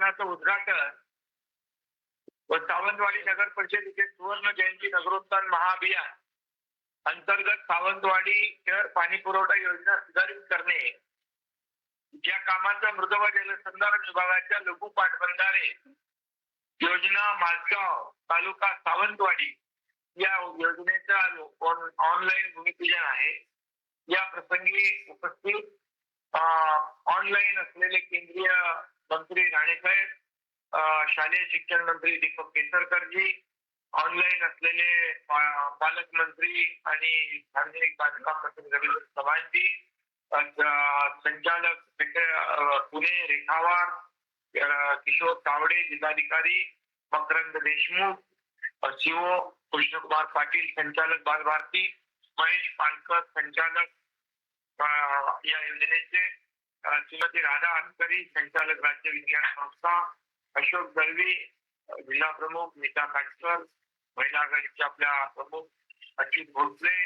प्रदर्शनाचं उद्घाटन व सावंतवाडी नगर परिषदेचे सुवर्ण जयंती नगरोत्थान महाअभियान अंतर्गत सावंतवाडी शहर पाणी पुरवठा योजना सुधारित करणे या कामाचा मृदव जलसंधारण विभागाच्या लघु पाटबंधारे योजना माझगाव तालुका सावंतवाडी या योजनेचा ऑनलाईन भूमिपूजन आहे. या प्रसंगी उपस्थित ऑनलाईन असलेले केंद्रीय मंत्री राणेसाहेब शालेय शिक्षण मंत्री दीपक केसरकरजी ऑनलाईन असलेले पालकमंत्री आणि सार्वजनिक बांधकाम मंत्री रवींद्र चव्हाणजी संचालक पुणे रेखावार किशोर तावडे जिल्हाधिकारी मकरंद देशमुख सीओ कृष्णकुमार पाटील संचालक बालभारती महेश पानकर संचालक या योजनेचे श्रीमती राधा अंतरी संचालक राज्य विज्ञान संस्था अशोक दळवी जिल्हा प्रमुख नीता काटकर महिला आघाडीच्या आपल्या प्रमुख Achyut Bhosale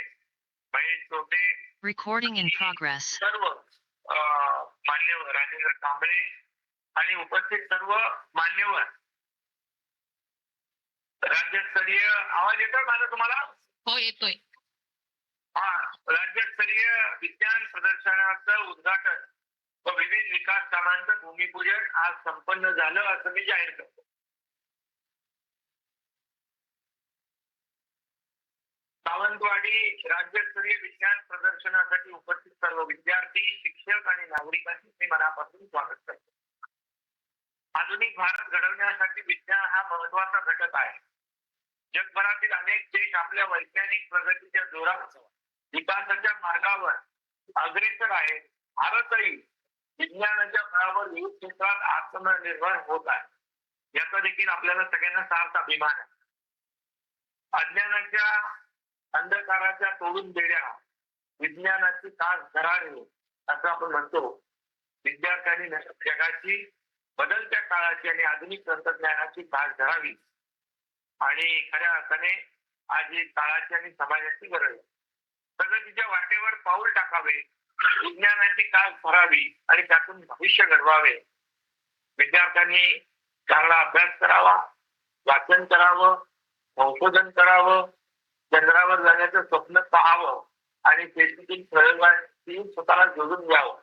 Mahesh Sote Recording in progress. सर्व मान्यवर राजेंद्र कांबळे आणि उपस्थित सर्व मान्यवर. राज्यस्तरीय आवाज येतो माझा तुम्हाला? हो येतोय. हा राज्यस्तरीय विज्ञान प्रदर्शनाचं उद्घाटन. व विविध विकास कामांचं भूमिपूजन आज संपन्न झालं असं मी जाहीर करतो. सावंतवाडी राज्यस्तरीय विज्ञान प्रदर्शनासाठी उपस्थित सर्व विद्यार्थी शिक्षक आणि नागरिकांचे मी मनापासून स्वागत करतो. आधुनिक भारत घडवण्यासाठी विज्ञान हा महत्त्वाचा घटक आहे. जगभरातील अनेक देश आपल्या वैज्ञानिक प्रगतीच्या जोरात विकासाच्या मार्गावर अग्रेसर आहे भारतही विज्ञानाच्या फळावर विविध क्षेत्रात आत्मनिर्भर होत आहे. याचा देखील आपल्याला सगळ्यांना सार्थ अभिमान आहे. अज्ञानाच्या अंधकाराच्या तोडून देण्या विज्ञानाची कास धरावे असं आपण म्हणतो. विद्यार्थ्यांनी जगाची बदलत्या काळाची आणि आधुनिक तंत्रज्ञानाची कास धरावी आणि खऱ्या अर्थाने आज ही काळाची आणि समाजाची गरज आहे. प्रगतीच्या वाटेवर पाऊल टाकावे विज्ञानाची काय भरावी आणि त्यातून भविष्य घडवावे. विद्यार्थ्यांनी चांगला अभ्यास करावा वाचन करावं संशोधन करावं चंद्रावर जाण्याचं स्वप्न पाहावं आणि शेतीतील प्रयोगांची स्वतःला जोडून घ्यावं.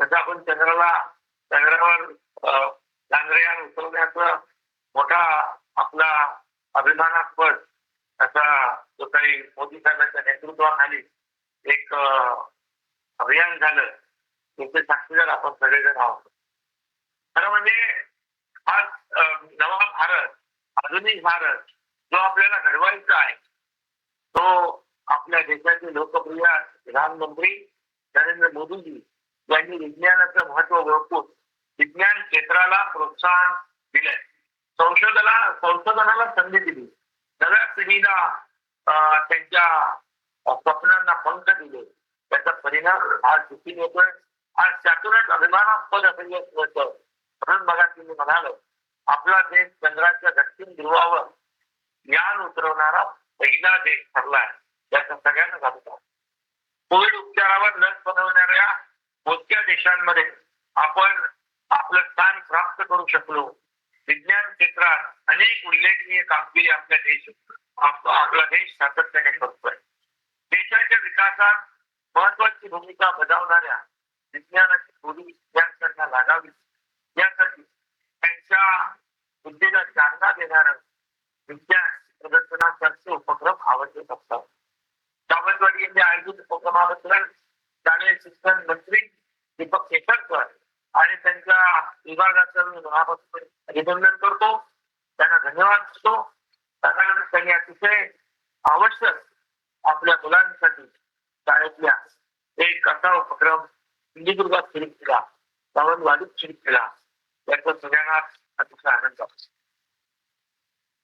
तसं आपण चंद्राला चंद्रावर अं, चांद्रयान उतरवण्याचा मोठा आपला अभिमानास्पद असा जो काही मोदी साहेबांच्या नेतृत्वाखाली एक अभियान झालं. त्याचे साक्षीदार आपण सगळेजण आहोत. खरं म्हणजे हा नवा भारत आधुनिक भारत जो आपल्याला घडवायचा आहे तो आपल्या देशाचे लोकप्रिय प्रधानमंत्री नरेंद्र मोदीजी यांनी विज्ञानाचं महत्त्व ओळखून विज्ञान क्षेत्राला प्रोत्साहन दिलंय. संशोधनाला संशोधनाला संधी दिली. नव्या पिढीला अं, त्यांच्या स्वप्नांना पंख दिले. त्याचा परिणाम आज दिसून येतोय आज त्यातूनच अभिमानास्पद असं यश म्हणून बघा तुम्ही म्हणाल आपला देश चंद्राच्या दक्षिण ध्रुवावर ज्ञान उतरवणारा पहिला देश ठरलाय याचा सगळ्यांना जाणतो कोविड उपचारावर लस बनवणाऱ्या मोजक्या देशांमध्ये आपण आपलं स्थान प्राप्त करू शकलो. विज्ञान क्षेत्रात अनेक उल्लेखनीय कामगिरी आपल्या देश आप- आपला देश सातत्याने करतोय. देशाच्या विकासात महत्वाची भूमिका बजावणाऱ्या विज्ञानाची बोली विद्यार्थ्यांना लागावी. यासाठी त्यांच्या बुद्धीला चालना देणार विज्ञान प्रदर्शनासारखे उपक्रम आवश्यक असतात. सावंतवाडी यांनी आयोजित उपक्रमाबद्दल शालेय शिक्षण मंत्री दीपक केसरकर आणि त्यांच्या विभागाचं मी मनापासून अभिनंदन करतो. त्यांना धन्यवाद देतो. कारण त्यांनी अतिशय आवश्यक आपल्या मुलांसाठी शाळेतल्या एक असा उपक्रम सिंधुदुर्गात सुरू केला. सावंतवाडीत सुरू केला. याचा सगळ्यांना अतिशय आनंद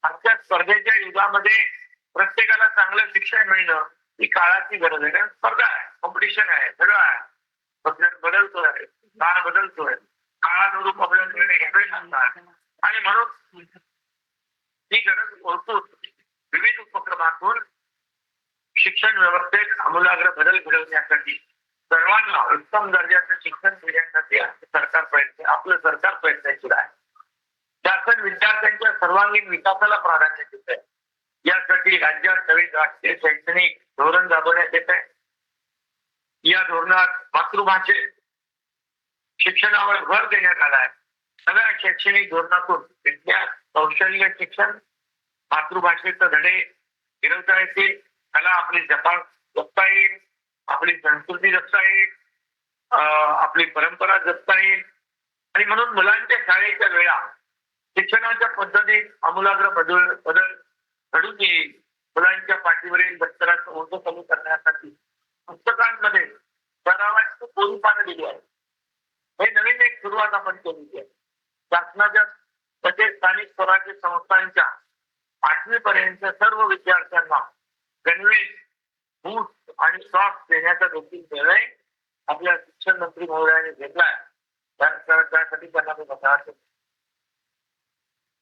आजच्या स्पर्धेच्या युगामध्ये प्रत्येकाला चांगलं शिक्षण मिळणं ही काळाची गरज आहे. कारण स्पर्धा आहे. कॉम्पिटिशन आहे. सगळं आहे. तंत्रज्ञान बदलतोय. काळ बदलतोय. काळानुरूप आपल्याला आणि म्हणून ही गरज ओळखून विविध उपक्रमातून शिक्षण व्यवस्थेत आमूलाग्र बदल घडवण्यासाठी सर्वांना उत्तम दर्जाचं शिक्षण देण्यासाठी सरकार प्रयत्न आपलं सरकार प्रयत्नशील आहे. शासन विद्यार्थ्यांच्या सर्वांगीण विकासाला प्राधान्य देत आहे. यासाठी राज्यात नवीन राष्ट्रीय शैक्षणिक धोरण राबवण्यात येत आहे. या धोरणात मातृभाषेत शिक्षणावर भर देण्यात आला आहे. सगळ्या शैक्षणिक धोरणातून विज्ञान कौशल्य शिक्षण मातृभाषेचे धडे फिरवता येतील. त्याला आपली जपा जपता येईल आपली संस्कृती जपता येईल अं, आपली परंपरा जपता येईल. आणि म्हणून मुलांच्या शाळेच्या वेळा शिक्षणाच्या पद्धतीत आमूलाग्र बदल बदल घडून येईल. मुलांच्या पाठीवरील दप्तराचं ओझं कमी करण्यासाठी पुस्तकांमध्ये सरावाची स्वरूपानं दिली आहे. हे नवीन एक सुरुवात आपण केलेली आहे. शासनाच्या तसेच स्थानिक स्वराज्य संस्थांच्या आठवी पर्यंत सर्व विद्यार्थ्यांना गणवेश बूट आणि सॉक्स देण्याचा देखील निर्णय आपल्या शिक्षण मंत्री महोदयाने घेतलाय त्यासाठी त्यांना मी धन्यवाद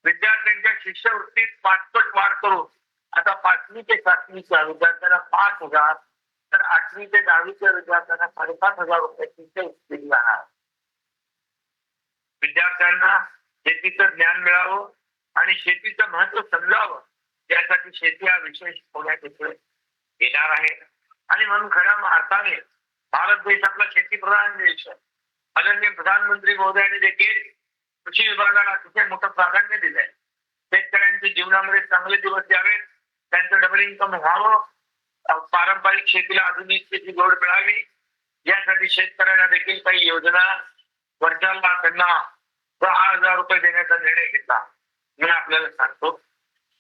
विद्यार्थ्यांच्या शिष्यवृत्तीत पाचपट वाढ करून आता पाचवी ते सातवीच्या विद्यार्थ्यांना पाच हजार तर आठवी ते दहावीच्या विद्यार्थ्यांना साडेपाच हजार रुपये शिष्यवृत्ती दिली जाणार. विद्यार्थ्यांना शेतीचं ज्ञान मिळावं आणि शेतीचं महत्त्व समजावं यासाठी शेती हा विशेष शिकवण्यात तिथे येणार आहे. आणि म्हणून खऱ्या अर्थाने भारत देश आपला शेतीप्रधान देश आहे. अनन्य प्रधानमंत्री महोदयांनी देखील कृषी विभागाला अतिशय मोठं प्राधान्य दिलंय. शेतकऱ्यांच्या जीवनामध्ये चांगले दिवस यावेत. त्यांचं डबल इन्कम व्हावं. पारंपरिक शेतीला आधुनिक शेती जोड मिळावी. यासाठी शेतकऱ्यांना देखील काही योजना वर्षाला त्यांना दहा हजार रुपये देण्याचा निर्णय घेतला. मी आपल्याला सांगतो.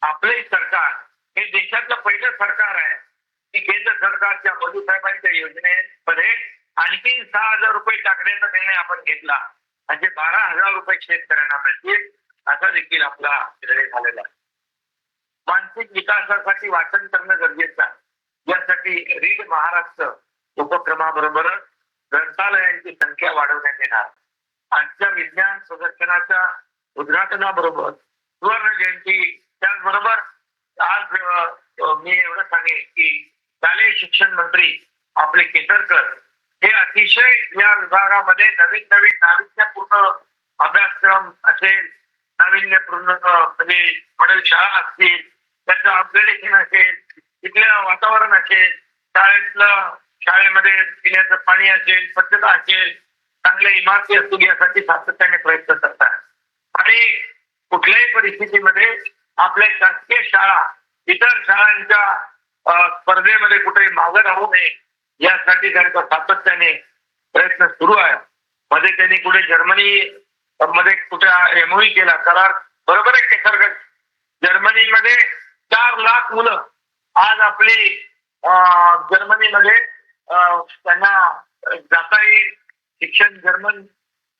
आपले सरकार हे देशातलं पहिलं सरकार आहे. की केंद्र सरकारच्या मोदी साहेबांच्या योजनेमध्ये आणखी सहा हजार रुपये टाकण्याचा निर्णय आपण घेतला. म्हणजे बारा हजार रुपये शेतकऱ्यांना मिळतील असा देखील आपला निर्णय झालेला आहे. मानसिक विकासासाठी वाचन करणं गरजेचं आहे. यासाठी रीड महाराष्ट्र उपक्रमाबरोबरच ग्रंथालयांची संख्या वाढवण्यात येणार. आजच्या विज्ञान प्रदर्शनाच्या उद्घाटनाबरोबर सुवर्ण जयंती त्याचबरोबर आज मी एवढं सांगेन की शालेय शिक्षण मंत्री आपले केसरकर हे अतिशय या विभागामध्ये नवीन नवीन नाविन्यपूर्ण अभ्यासक्रम असेल नाविन्यपूर्ण म्हणजे मॉडेल शाळा असतील त्याचं अपग्रेडेशन असेल तिथलं वातावरण असेल शाळेतलं शाळेमध्ये पिण्याचं पाणी असेल स्वच्छता असेल चांगल्या इमारती असतील यासाठी सातत्याने प्रयत्न करतात आणि कुठल्याही परिस्थितीमध्ये आपल्या शासकीय शाळा इतर शाळांच्या स्पर्धेमध्ये कुठेही मागं राहू नये यासाठी त्यांचा सातत्याने प्रयत्न सुरू आहे मध्ये त्यांनी कुठे जर्मनी मध्ये कुठे एमओई केला करार बरोबर आहे केसरगड जर्मनीमध्ये चार लाख मुलं आज आपली जर्मनीमध्ये त्यांना जाता येईल. शिक्षण जर्मन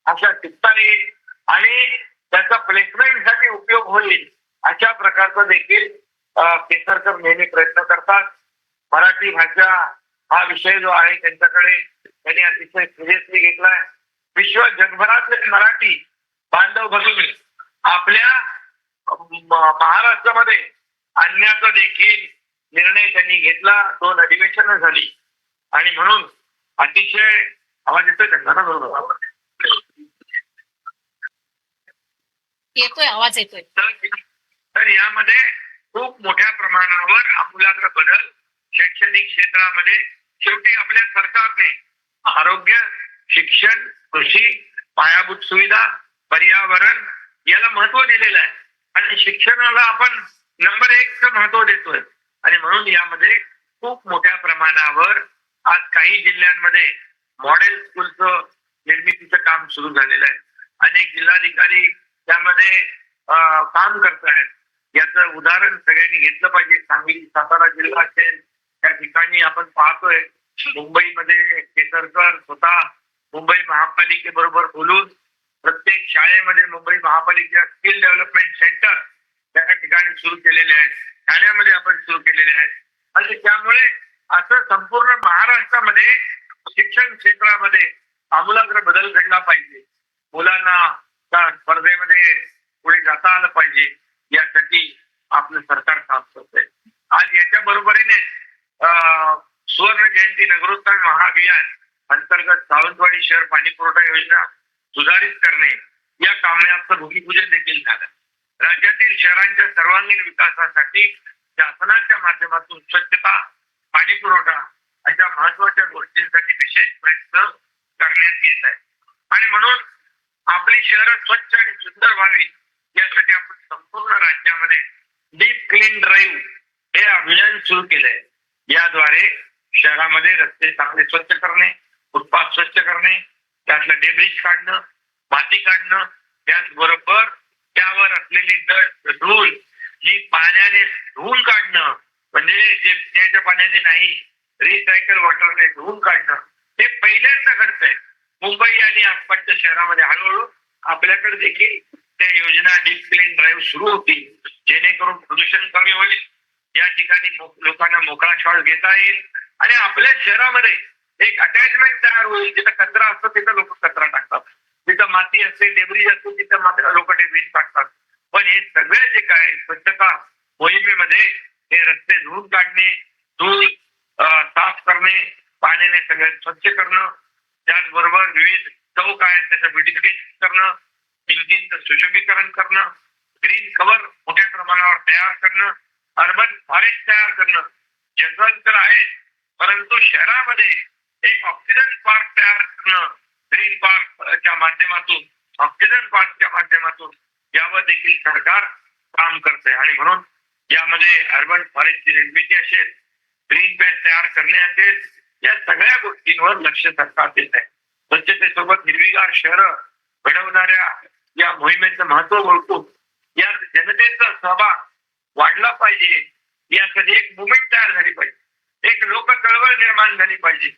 भाषा शिकता येईल आणि त्याचा प्लेसमेंटसाठी उपयोग होईल. अशा प्रकारचा देखील केसरकर नेहमी प्रयत्न करतात. मराठी भाषा हा विषय जो आहे त्यांच्याकडे त्यांनी अतिशय सिरियसली घेतलाय. विश्व जगभरातले मराठी बांधव भगिनी आपल्या महाराष्ट्रामध्ये आणण्याचा देखील निर्णय त्यांनी घेतला. दोन अधिवेशनं झाली. आणि म्हणून अतिशय आवाज येतोय त्यांना बरोबर येतोय आवाज येतोय. यामध्ये खूप मोठ्या प्रमाणावर आमूलाग्र बदल शैक्षणिक क्षेत्रामध्ये शेवटी आपल्या सरकारने आरोग्य शिक्षण कृषी पायाभूत सुविधा पर्यावरण याला महत्त्व दिलेलं आहे. आणि शिक्षणाला आपण नंबर एक महत्त्व देतोय. आणि म्हणून यामध्ये खूप मोठ्या प्रमाणावर आज काही जिल्ह्यांमध्ये मॉडेल स्कूलचं निर्मितीचं काम सुरू झालेलं आहे. अनेक जिल्हाधिकारी त्यामध्ये काम काम करतायत याचं उदाहरण सगळ्यांनी घेतलं पाहिजे. सांगली सातारा जिल्हा असेल त्या ठिकाणी आपण पाहतोय मुंबईमध्ये केसरकर स्वतः मुंबई महापालिकेबरोबर बोलून प्रत्येक शाळेमध्ये मुंबई महापालिकेच्या स्किल डेव्हलपमेंट सेंटर त्या ठिकाणी सुरू केलेले आहेत. ठाण्यामध्ये आपण सुरू केलेले आहेत. आणि त्यामुळे असं संपूर्ण महाराष्ट्रामध्ये शिक्षण क्षेत्रामध्ये आमूलाग्र बदल घडला पाहिजे. मुलांना त्या स्पर्धेमध्ये पुढे जाता आलं पाहिजे. यासाठी आपलं सरकार काम करत आहे आज याच्या बरोबरीने सुवर्ण जयंती नगरोत्थान महाअभियान अंतर्गत सावंतवाडी शहर पाणी पुरवठा योजना सुधारित करणे या कामाचं भूमिपूजन देखील झालं. राज्यातील शहरांच्या सर्वांगीण विकासासाठी शासनाच्या माध्यमातून स्वच्छता पाणी पुरवठा अशा महत्त्वाच्या गोष्टींसाठी विशेष प्रयत्न करण्यात येत आहे आणि म्हणून आपली शहरं स्वच्छ आणि सुंदर व्हावी यासाठी आपण संपूर्ण राज्यामध्ये डीप क्लीन ड्राईव्ह हे अभियान सुरू केलंय. याद्वारे शहरामध्ये रस्ते चांगले स्वच्छ करणे फुटपाथ स्वच्छ करणे त्यातलं डेब्रिज काढणं माती काढणं त्याचबरोबर त्यावर असलेली दळ धूळ जी पाण्याने धुवून काढणं म्हणजे जे पिण्याच्या पाण्याने नाही रिसायकल वॉटरने धुवून काढणं हे पहिल्यांदा घडतंय. मुंबई आणि आसपासच्या शहरामध्ये हळूहळू आपल्याकडे देखील त्या योजना डीप क्लीन ड्राईव्ह सुरू होतील जेणेकरून प्रदूषण कमी होईल. या ठिकाणी लोकांना मोकळा श्वास घेता येईल. आणि आपल्या शहरामध्ये एक अटॅचमेंट तयार होईल. जिथं कचरा असतो तिथं लोक कचरा टाकतात. जिथं माती असते डेब्रिज असते तिथं मात्र लोक डेब्रिज टाकतात. पण हे सगळे जे काय स्वच्छता मोहिमेमध्ये हे रस्ते धुवून काढणे धूळ साफ करणे पाण्याने सगळे स्वच्छ करणं त्याचबरोबर विविध चौक आहेत त्याचं ब्युटिफिकेशन करणं भिंतींचं सुशोभीकरण करणं ग्रीन कव्हर मोठ्या प्रमाणावर तयार करणं अर्बन फॉरेस्ट तयार करणं जंगल तर आहे परंतु शहरामध्ये एक ऑक्सिजन पार्क तयार करणं ग्रीन पार्कच्या माध्यमातून ऑक्सिजन पार्कच्या माध्यमातून यावर देखील सरकार काम करते आणि म्हणून यामध्ये अर्बन फॉरेस्टची निर्मिती असेल ग्रीन बॅग तयार करणे असेल या सगळ्या गोष्टींवर लक्ष सरकार देत आहे स्वच्छतेसोबत हिरवीगार शहरं घडवणाऱ्या या मोहिमेचं महत्त्व ओळखून या जनतेचा सहभाग वाढला पाहिजे. यासाठी एक मुवमेंट तयार झाली पाहिजे. एक लोक चळवळ निर्माण झाली पाहिजे.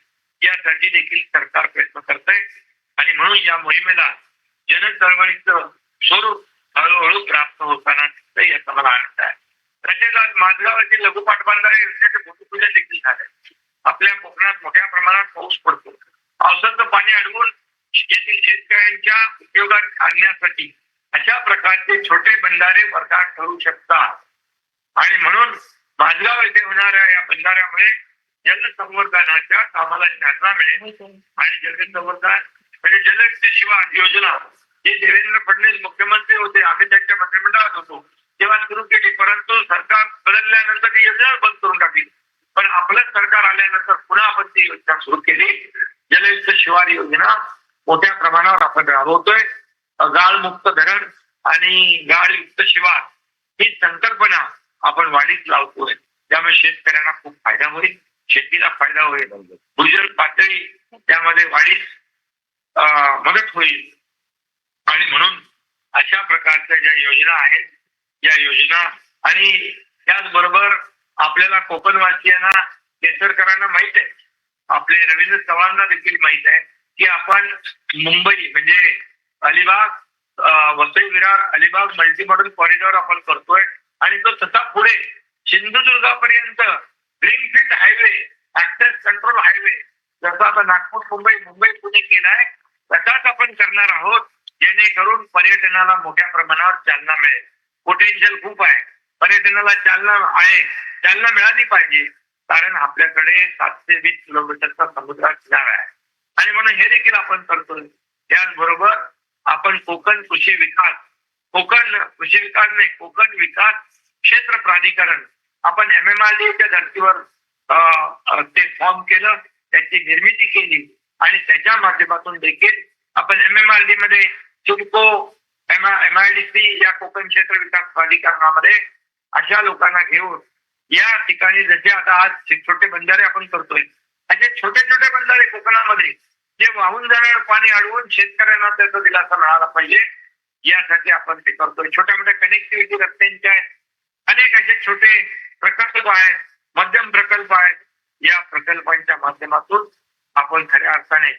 यासाठी देखील सरकार प्रयत्न करत आहे आणि म्हणून या मोहिमेला जन चळवळीचं स्वरूप हळूहळू प्राप्त होताना दिसतंय याचा मला आनंद आहे. तसेच आज माझगाव लघु पाटबंधारे योजनेचे भूमिपूजन देखील झाले आपल्या कोकणात मोठ्या प्रमाणात पाऊस पडतो पावसाचं पाणी अडवून येथील शेतकऱ्यांच्या उपयोगात आणण्यासाठी अशा प्रकारचे छोटे बंधारे वरदान ठरू शकतात. आणि म्हणून माझगाव येथे होणाऱ्या या बंधाऱ्यामुळे जलसंवर्धनाच्या कामाला चालना मिळेल. आणि जलसंवर्धन म्हणजे जलयुक्त शिवा योजना जे देवेंद्र फडणवीस मुख्यमंत्री होते आम्ही त्यांच्या मंत्रिमंडळात होतो. तेव्हा सुरू केली परंतु सरकार बदलल्यानंतर ही योजना बंद करून टाकली. पण आपलं सरकार आल्यानंतर पुन्हा आपण ती योजना सुरू केली. जलयुक्त शिवार योजना मोठ्या प्रमाणावर आपण राबवतोय. गाळमुक्त धरण आणि गाळयुक्त शिवार ही संकल्पना आपण वाढीत लावतोय. त्यामुळे शेतकऱ्यांना खूप फायदा होईल. शेतीला फायदा होईल. भूजल पातळी त्यामध्ये वाढीस अं, मदत होईल. आणि म्हणून अशा प्रकारच्या ज्या योजना आहेत या योजना आणि त्याचबरोबर आपल्याला कोकणवासियांना केसरकरांना माहीत आहे. आपले रवींद्र चव्हाणला देखील माहीत आहे. की आपण मुंबई म्हणजे अलिबाग वसई विरार अलिबाग मल्टीमॉडल कॉरिडॉर आपण करतोय. आणि तो तसा पुढे सिंधुदुर्गापर्यंत greenfield highway access control highway जसा आता नागपूर मुंबई मुंबई पुणे केलाय तसाच आपण करणार आहोत जेणेकरून पर्यटनाला मोठ्या प्रमाणावर चालना मिळेल. पोटेन्शियल खूप आहे. पर्यटनाला चालना आहे चालना मिळाली पाहिजे. कारण आपल्याकडे सातशे वीस किलोमीटरचा समुद्र किनारा आहे. आणि म्हणून हे देखील आपण करतोय. त्याचबरोबर आपण कोकण कृषी विकास कोकण कृषी विकास नाही कोकण विकास क्षेत्र प्राधिकरण आपण एम एम आर च्या धर्तीवर ते फॉर्म केलं त्याची निर्मिती केली आणि त्याच्या माध्यमातून देखील आपण एम एम आर डी मध्ये CIDCO M M I D C या कोकण क्षेत्र विकास प्राधिकरणामध्ये अशा लोकांना घेऊन या ठिकाणी जसे आता आज छोटे बंधारे आपण करतोय असे छोटे छोटे बंधारे कोकणामध्ये जे वाहून जाणार पाणी अडवून शेतकऱ्यांना त्याचा दिलासा मिळाला पाहिजे. यासाठी आपण ते करतोय. छोट्या मोठ्या कनेक्टिव्हिटी रस्त्यांचे आहेत. अनेक असे छोटे प्रकल्प आहेत. मध्यम प्रकल्प आहेत. या प्रकल्पांच्या माध्यमातून आपण खऱ्या अर्थाने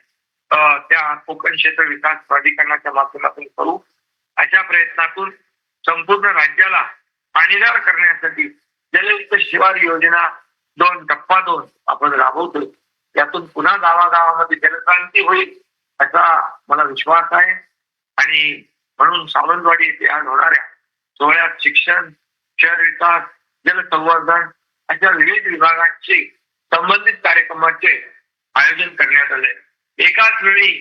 त्या कोकण क्षेत्र विकास प्राधिकरणाच्या माध्यमातून करू. अशा प्रयत्नातून संपूर्ण राज्याला पाणीदार करण्यासाठी जलयुक्त शिवार योजना दोन टप्पा दोन आपण राबवतोय. यातून पुन्हा गावागावामध्ये जलक्रांती होईल असा मला विश्वास आहे. आणि म्हणून सावंतवाडी येथे आज होणाऱ्या सोहळ्यात शिक्षण शहर विकास जलसंवर्धन अशा विविध विभागांचे संबंधित कार्यक्रमाचे आयोजन करण्यात आले. एकाच वेळी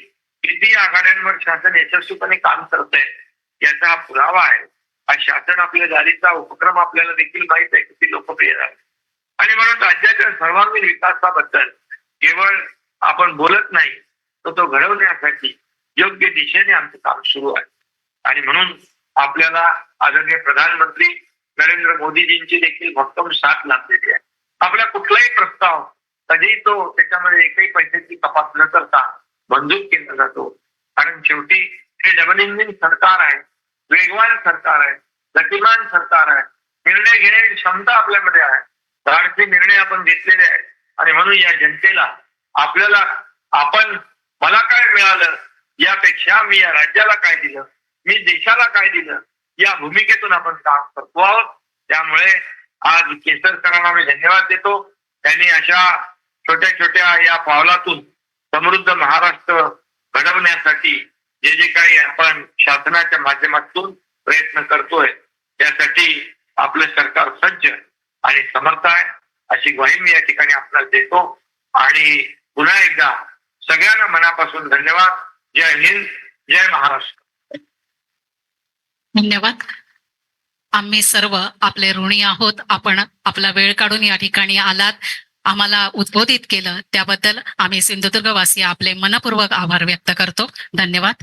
किती आघाड्यांवर शासन यशस्वीपणे काम करत आहे याचा पुरावा आहे. शासन आपल्या जारीचा उपक्रम आपल्याला देखील माहीत आहे किती लोकप्रिय झाले. आणि म्हणून राज्याच्या सर्वांगीण विकासाबद्दल केवळ आपण बोलत नाही तर तो घडवण्यासाठी योग्य दिशेने आमचं काम सुरू आहे. आणि म्हणून आपल्याला आदरणीय प्रधानमंत्री नरेंद्र मोदीजींची देखील भक्कम साथ लाभलेली आहे. आपला कुठलाही प्रस्ताव कधीही तो त्याच्यामध्ये एकही पैशाची कपात न करता मंजूर केला जातो. कारण शेवटी हे डबल इंजिन सरकार आहे वेगवान सरकार आहे गतिमान सरकार आहे. निर्णय घेण्याची क्षमता आपल्यामध्ये आहे. धाडसी निर्णय आपण घेतलेले आहेत. आणि म्हणून या जनतेला आपल्याला आपण मला काय मिळालं यापेक्षा मी या राज्याला काय दिलं मी देशाला काय दिलं या भूमिकेतून आपण काम करतो आहोत. त्यामुळे आज केसरकरांना मी धन्यवाद देतो. त्यांनी अशा छोट्या छोट्या या पावलातून समृद्ध महाराष्ट्र घडवण्यासाठी जे जे काही आपण शासनाच्या माध्यमातून प्रयत्न करतोय त्यासाठी आपलं सरकार सज्ज आणि समर्थ आहे. अशी ग्वाही मी या ठिकाणी आपल्याला देतो. आणि पुन्हा एकदा सगळ्यांना मनापासून धन्यवाद. जय हिंद जय महाराष्ट्र. धन्यवाद. आम्ही सर्व आपले ऋणी आहोत. आपण आपला वेळ काढून या ठिकाणी आलात. आम्हाला उद्बोधित केलं. त्याबद्दल आम्ही सिंधुदुर्गवासी आपले मनपूर्वक आभार व्यक्त करतो. धन्यवाद.